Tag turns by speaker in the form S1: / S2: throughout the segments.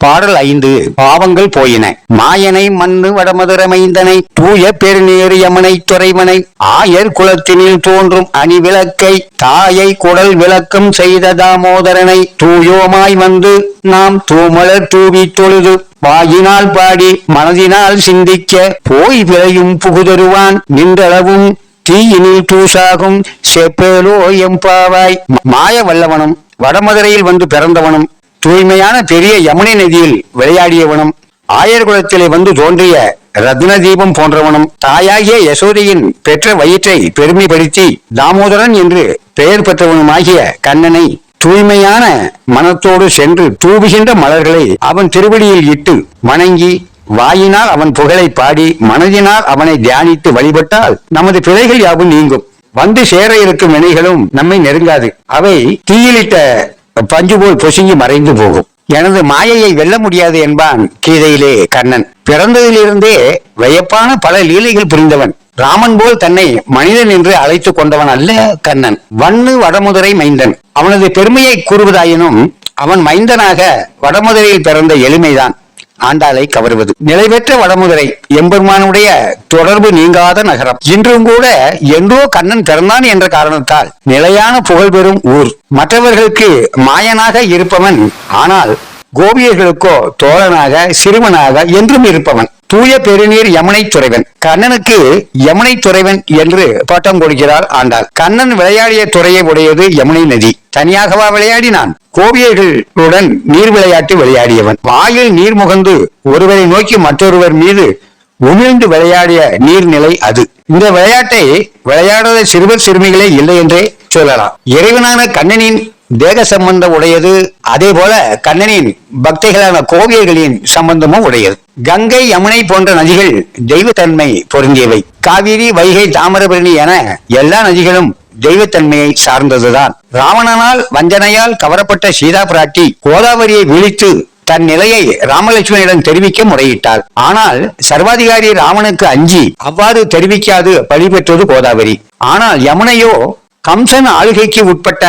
S1: பாடல் ஐந்து பாவங்கள் போயின. மாயனை மண்ணு வடமதுரமைந்தனை தூய பெருநீர் யமனை துறைவனை. ஆயர் குலத்தினில் தோன்றும் அணி விளக்கை தாயை குடல் விளக்கம் செய்த தாமோதரனை. தூயோமாய் வந்து நாம் தூமலர் தூவி தொழுது வாயினால் பாடி மனதினால் சிந்திக்க போய் விளையும் புகுதருவான். நின்றளவும் தீயினில் தூசாகும் செப்பேலோ எம்பாவாய் மாய வல்லவனும் வடமதுரையில் வந்து பிறந்தவனும் தூய்மையான பெரிய யமுனை நதியில் விளையாடியவனும் ஆயர்குலத்திலே வந்து தோன்றிய ரத்ன தீபம் போன்றவனும் தாயாகிய யசோதையின் பெற்ற வயிற்றை பெருமைப்படுத்தி தாமோதரன் என்று பெயர் பெற்றவனுமாகிய கண்ணனை தூய்மையான மனத்தோடு சென்று தூவுகின்ற மலர்களை அவன் திருவடியில் இட்டு வணங்கி வாயினால் அவன் புகழை பாடி மனதினால் அவனை தியானித்து வழிபட்டால் நமது பிழைகள் யாவும் நீங்கும். வந்து சேர இருக்கும் வினைகளும் நம்மை நெருங்காது. அவை தீயிலிட்ட பஞ்சு போல் பொசுங்கி மறைந்து போகும். எனது மாயையை வெல்ல முடியாது என்பான் கீதையிலே கண்ணன். பிறந்ததிலிருந்தே வியப்பான பல லீலைகள் புரிந்தவன். ராமன் போல் தன்னை மனிதன் என்று அழைத்துக் கொண்டவன் அல்ல கண்ணன். வண்ணு வடமுதுரை மைந்தன். அவனது பெருமையை கூறுவதாயினும் அவன் மைந்தனாக வடமுதுரையில் பிறந்த எளிமைதான். ஆண்டாளை கவருவது. நிலைபெற்ற வடமுதிரை வடமுதுரை எம்பெருமானுடைய தொடர்பு நீங்காத நகரம். இன்றும் கூட என்றோ கண்ணன் பிறந்தான் என்ற காரணத்தால் நிலையான புகழ் பெறும் ஊர். மற்றவர்களுக்கு மாயனாக இருப்பவன் ஆனால் கோபியர்களுக்கோ தோழனாக சிறுவனாக என்றும் இருப்பவன். தூய பெருநீர் யமுனை துறைவன். கண்ணனுக்கு யமுனை துறைவன் என்று பட்டம் கொடுக்கிறார் ஆண்டாள். கண்ணன் விளையாடிய துறையை உடையது யமுனை நதி. தனியாகவா விளையாடினான். கோவியர்களுடன் நீர் விளையாட்டு விளையாடியவன். வாயில் நீர் முகந்து ஒருவரை நோக்கி மற்றொருவர் மீது உமிழ்ந்து விளையாடிய நீர்நிலை அது. இந்த விளையாட்டை விளையாடாத சிறுவர் சிறுமிகளே இல்லை என்றே சொல்லலாம். இறைவனான கண்ணனின் தேக சம்பந்தம் உடையது. அதே போல கண்ணனின் பக்திகளான கோவியர்களின் சம்பந்தமும் உடையது. கங்கை யமுனை போன்ற நதிகள் தெய்வத்தன்மை பொருந்தியவை. காவிரி வைகை தாமிரபரணி என எல்லா நதிகளும் தெய்வத்தன்மையை சார்ந்ததுதான். ராவணனால் வஞ்சனையால் கவரப்பட்ட சீதா பிராட்டி கோதாவரியை விழித்து தன் நிலையை ராமலட்சுமணியிடம் தெரிவிக்க முறையிட்டாள். ஆனால் சர்வாதிகாரி ராவனுக்கு அஞ்சி அவ்வாறு தெரிவிக்காது பழி பெற்றது கோதாவரி. ஆனால் யமுனையோ கம்சன் ஆளுகைக்கு உட்பட்ட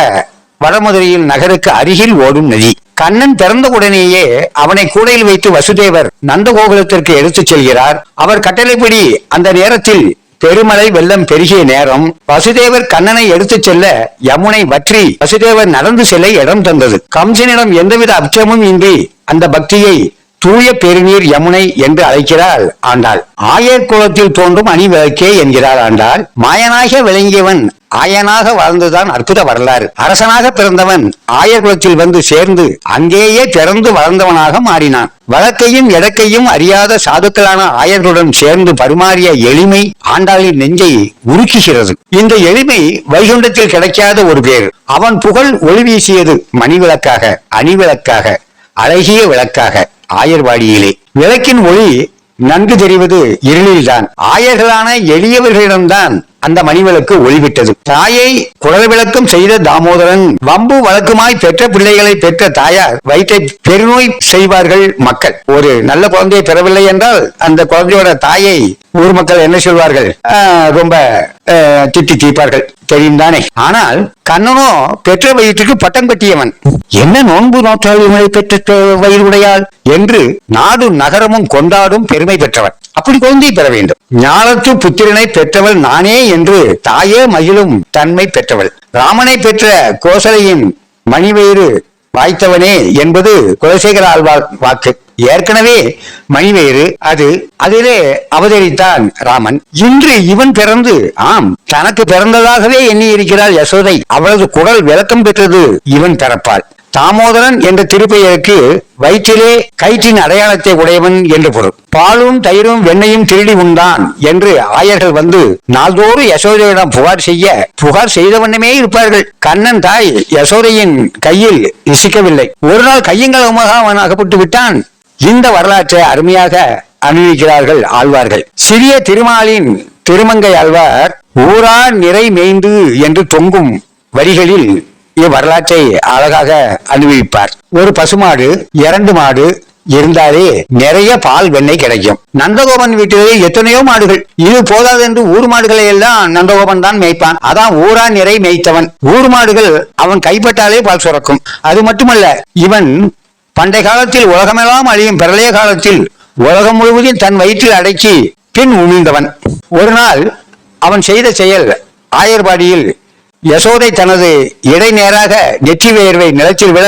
S1: வடமதுரையில் நகருக்கு அருகில் ஓடும் நதி. கண்ணன் பிறந்த உடனேயே அவனை கூடையில் வைத்து வசுதேவர் நந்தகோகுலத்திற்கு எடுத்துச் செல்கிறார். அவர் கட்டளைப்படி அந்த நேரத்தில் பெருமழை வெள்ளம் பெருகிய நேரம் வசுதேவர் கண்ணனை எடுத்துச் செல்ல யமுனை வற்றி வசுதேவர் நடந்து செல்ல இடம் தந்தது. கம்சனிடம் எந்தவித அச்சமும் இன்றி அந்த பக்தியை தூய பெருநீர் யமுனை என்று அழைக்கிறாள் ஆண்டாள். ஆயர் குலத்தில் தோன்றும் அணி விளக்கே என்கிறாள் ஆண்டாள். மாயனாக விளங்கியவன் ஆயனாக வாழ்ந்துதான் அற்புத வரலாறு. அரசனாக பிறந்தவன் ஆயர் குலத்தில் வந்து சேர்ந்து அங்கேயே பிறந்து வளர்ந்தவனாக மாறினான். வழக்கையும் எடக்கையும் அறியாத சாதுக்களான ஆயர்களுடன் சேர்ந்து பரிமாறிய எளிமை ஆண்டாளின் நெஞ்சை உருக்குகிறது. இந்த எளிமை வைகுண்டத்தில் கிடைக்காத ஒரு பேர். அவன் புகழ் ஒளி வீசியது மணிவிளக்காக அணிவிளக்காக அழகிய விளக்காக ஆயர்வாடியிலே. விளக்கின் ஒளி நன்கு தெரிவது இருளில்தான். ஆயர்களான எளியவர்களிடம்தான் அந்த மணிவிளக்கு ஒளிவிட்டது. தாயை குடல் விளக்கம் செய்த தாமோதரன் வம்பு வழக்குமாய் பெற்ற பிள்ளைகளை பெற்ற தாயார் வயிற்றை பெருநோய் செய்வார்கள் மக்கள். ஒரு நல்ல குழந்தையை பெறவில்லை என்றால் அந்த குழந்தையோட தாயை ஊர் மக்கள் என்ன சொல்வார்கள்? ஆஹ், ரொம்ப திட்டி தீர்ப்பார்கள். தெரியும் தானே ஆனால் கண்ணனோ பெற்ற வயிற்றுக்கு பட்டம் கட்டியவன். என்ன நோன்பு நோற்றாளிகளை பெற்ற வயிறுடையாள்? என்று நாடும் நகரமும் கொண்டாடும் பெருமை பெற்றவன். அப்படி குழந்தை பெற வேண்டும். ஞானத்து புத்திரனை பெற்றவள் நானே என்று தாயே மகிழும் தன்மை பெற்றவள். ராமனை பெற்ற கோசலையின் மணிவயிறு வாய்த்தவனே என்பது குலசேகர ஆழ்வார் வாக்கு. ஏற்கனவே மணிவேறு அது அதிலே அவதரித்தான் ராமன். இன்று இவன் பிறந்து ஆம் தனக்கு பிறந்ததாகவே எண்ணி இருக்கிறாள் யசோதை. அவளது குடல் விளக்கம் பெற்றது இவன் பிறப்பாள். தாமோதரன் என்ற திருப்பெயருக்கு வயிற்றிலே கயிற்றின் அடையாளத்தை உடையவன் என்று பொருள். பாலும் தயிரும் வெண்ணையும் திருடி உண்டான் என்று ஆயர்கள் வந்து நாள்தோறும் யசோதையிடம் புகார் செய்ய புகார் செய்தவண்ணமே இருப்பார்கள். கண்ணன் தாய் யசோதையின் கையில் இசிக்கவில்லை. ஒரு நாள் கையங்களமாக அவன் அகப்பட்டு விட்டான். இந்த வரலாற்றை அருமையாக அனுபவிக்கிறார்கள் ஆழ்வார்கள். சிறிய திருமாலின் திருமங்கை ஆழ்வார் ஊரா நிறை மேய்ந்து என்று தொங்கும் வரிகளில் இவ்வரலாற்றை அழகாக அனுபவிப்பார். ஒரு பசுமாடு இரண்டு மாடு இருந்தாலே நிறைய பால் வெண்ணெய் கிடைக்கும். நந்தகோபன் வீட்டிலே எத்தனையோ மாடுகள். இது போதாது என்று ஊர் மாடுகளை எல்லாம் நந்தகோபன் தான் மேய்ப்பான். அதான் ஊரா நிறை மேய்த்தவன். ஊர் மாடுகள் அவன் கைப்பட்டாலே பால் சுரக்கும். அது மட்டுமல்ல இவன் பண்டை காலத்தில் உலகமெல்லாம் அழியும் பிரளய காலத்தில் உலகம் முழுவதும் தன் வயிற்றில் அடக்கி பின் உமிழ்ந்தவன். ஒரு நாள் அவன் செய்த செயல் ஆயர்பாடியில் யசோதை தனது இடை நேராக நெற்றி வேர்வை நிலச்சில் விட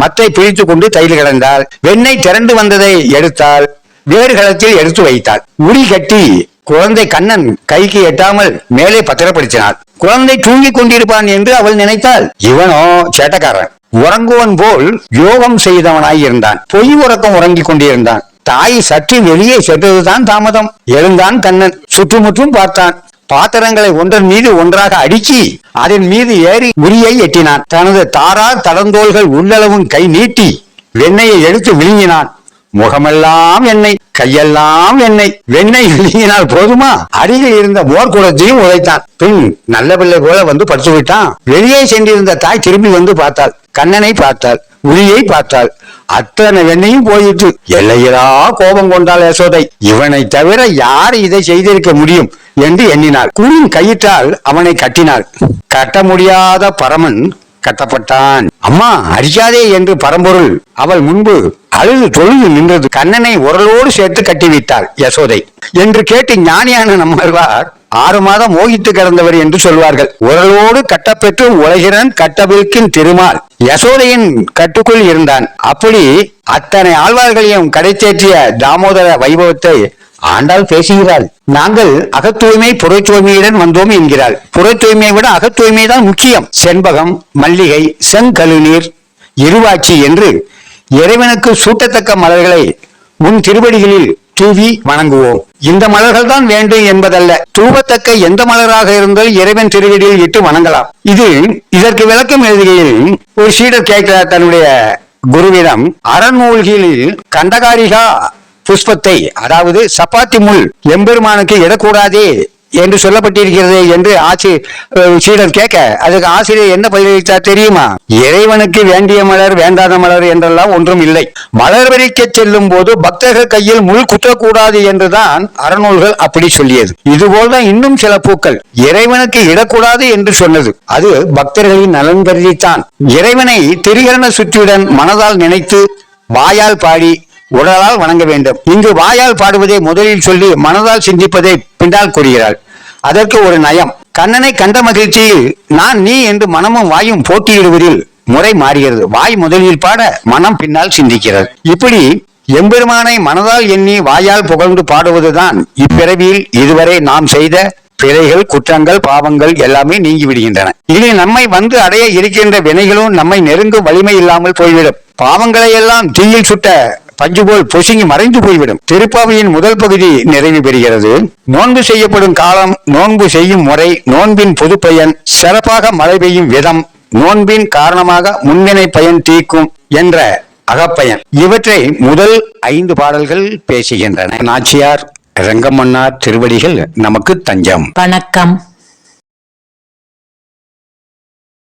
S1: மத்தை பிழித்து கொண்டு தையில் கிடந்தாள் வெண்ணெய் திரண்டு வந்ததை எடுத்தால் வேறு களத்தில் எடுத்து வைத்தாள். உரி கட்டி குழந்தை கண்ணன் கைக்கு எட்டாமல் மேலே பத்திரப்படுத்தினாள். குழந்தை தூங்கிக் கொண்டிருப்பான் என்று அவள் நினைத்தாள். இவனோ சேட்டக்காரன். உறங்குவன் போல் யோகம் செய்தவனாய் இருந்தான். பொய் உறக்கம் உறங்கிக் கொண்டிருந்தான். தாய் சற்று வெளியே சென்றதுதான் தாமதம். எழுந்தான் கண்ணன். சுற்றுமுற்றும் பார்த்தான். பாத்திரங்களை ஒன்றன் மீது ஒன்றாக அடுக்கி அதன் மீது ஏறி உரியை எட்டினான். தனது தாரார் தடந்தோள்கள் உள்ளளவும் கை நீட்டி வெண்ணையை எடுத்து விழுங்கினான். முகமெல்லாம் எண்ணெய் கையெல்லாம் எண்ணெய் வெண்ணெய் விழுங்கினால் போதுமா? அருகில் இருந்த மோர் குடத்தையும் உழைத்தான் பின் நல்ல பிள்ளை போல வந்து படுத்து விட்டான். வெளியே சென்றிருந்த தாய் திரும்பி வந்து பார்த்தாள். கண்ணனை பார்த்தாள். உரியை பார்த்தாள். அத்தனை வெண்ணையும் போயிட்டு எல்லையிலா கோபம் கொண்டாள் யசோதை. இவனை தவிர யார் இதை செய்திருக்க முடியும் என்று எண்ணினாள். குளின் கயிற்றால் அவனை கட்டினாள். கட்ட முடியாத பரமன் கட்டப்பட்டான். அம்மா அடிக்காதே என்று பரம்பொருள். அவள் முன்பு அழுது தொழுது நின்றது. கண்ணனை உரலோடு சேர்த்து கட்டிவிட்டாள் யசோதை. என்று கேட்டு ஞானியான நம்மாழ்வார் ஆறு மாதம் மோகித்து கிடந்தவர் என்று சொல்வார்கள். உரலோடு கட்டப்பெற்று உலகிறன் கட்டவிழ்க்கின் திருமால். யசோதையின் கட்டுக்குள் இருந்தான். அப்படி அத்தனை ஆழ்வார்களையும் கடைத்தேற்றிய தாமோதர வைபவத்தை ஆண்டாள் பேசுகிறாள். நாங்கள் அகத்தூய்மை புற தூய்மையுடன் வந்தோம் என்கிறாள். புற தூய்மையை விட அகத்தூய்மை தான் முக்கியம். செண்பகம் மல்லிகை செங்கழுநீர் இருவாட்சி என்று இறைவனுக்கு சூட்டத்தக்க மலர்களை உன் திருவடிகளில் தூவி வணங்குவோம். இந்த மலர்கள் தான் வேண்டும் என்பதல்ல. தூவத்தக்க எந்த மலராக இருந்தால் இறைவன் திருவடியில் இட்டு வணங்கலாம். இது இதற்கு விளக்கம் எழுதுகையில் ஒரு சீடர் கேட்கிறார் தன்னுடைய குருவிடம் அறநூல்களில் கண்டகாரிகா புஷ்பத்தை அதாவது சப்பாத்தி முள் எம்பெருமானுக்கு இடக்கூடாதே என்று சொல்லப்பட்டிருக்கிறது என்று ஆட்சி சீடர் கேட்க அதுக்கு ஆசிரியர் என்ன பதிலளித்தார் தெரியுமா? இறைவனுக்கு வேண்டிய மலர் வேண்டாத மலர் என்றெல்லாம் ஒன்றும் இல்லை. மலர் வரிக்க செல்லும் போது பக்தர்கள் கையில் முள் குத்தக்கூடாது என்றுதான் அறநூல்கள் அப்படி சொல்லியது. இதுபோல்தான் இன்னும் சில பூக்கள். இறைவனுக்கு இடக்கூடாது என்று சொன்னது. அது பக்தர்களின் நலன் கருதித்தான். இறைவனை திரிகரண சுற்றியுடன் மனதால் நினைத்து வாயால் பாடி உடலால் வணங்க வேண்டும். இங்கு வாயால் பாடுவதை முதலில் சொல்லி மனதால் சிந்திப்பதை பின்னால் கூறுகிறாள். அதற்கு ஒரு நயம். கண்ணனை கண்ட மகிழ்ச்சியில் நான் நீ என்று மனமும் வாயும் போட்டியிடுவதில் முறை மாறுகிறது. வாய் முதலில் பாட மனம் பின்னால் சிந்திக்கிறது. இப்படி எம்பெருமானை மனதால் எண்ணி வாயால் புகழ்ந்து பாடுவதுதான் இப்பிறவியில் இதுவரை நாம் செய்த பிழைகள் குற்றங்கள் பாவங்கள் எல்லாமே நீங்கி விடுகின்றன இனி நம்மை வந்து அடைய இருக்கின்ற வினைகளும் நம்மை நெருங்கும் வலிமை இல்லாமல் போய்விடும். பாவங்களை எல்லாம் தீயில் சுட்ட பஞ்சு போல் பொசுங்கி மறைந்து போய்விடும். திருப்பாவையின் முதல் பகுதி நிறைவு பெறுகிறது. நோன்பு செய்யப்படும் காலம் நோன்பு செய்யும் முறை நோன்பின் பொது பயன் சிறப்பாக மழை பெய்யும் விதம் நோன்பின் காரணமாக முன்வினை பயன் தீர்க்கும் என்ற அகப்பயன். இவற்றை முதல் ஐந்து பாடல்கள் பேசுகின்றன. நாச்சியார் ரங்கமன்னார் திருவடிகள் நமக்கு தஞ்சம்.
S2: வணக்கம்.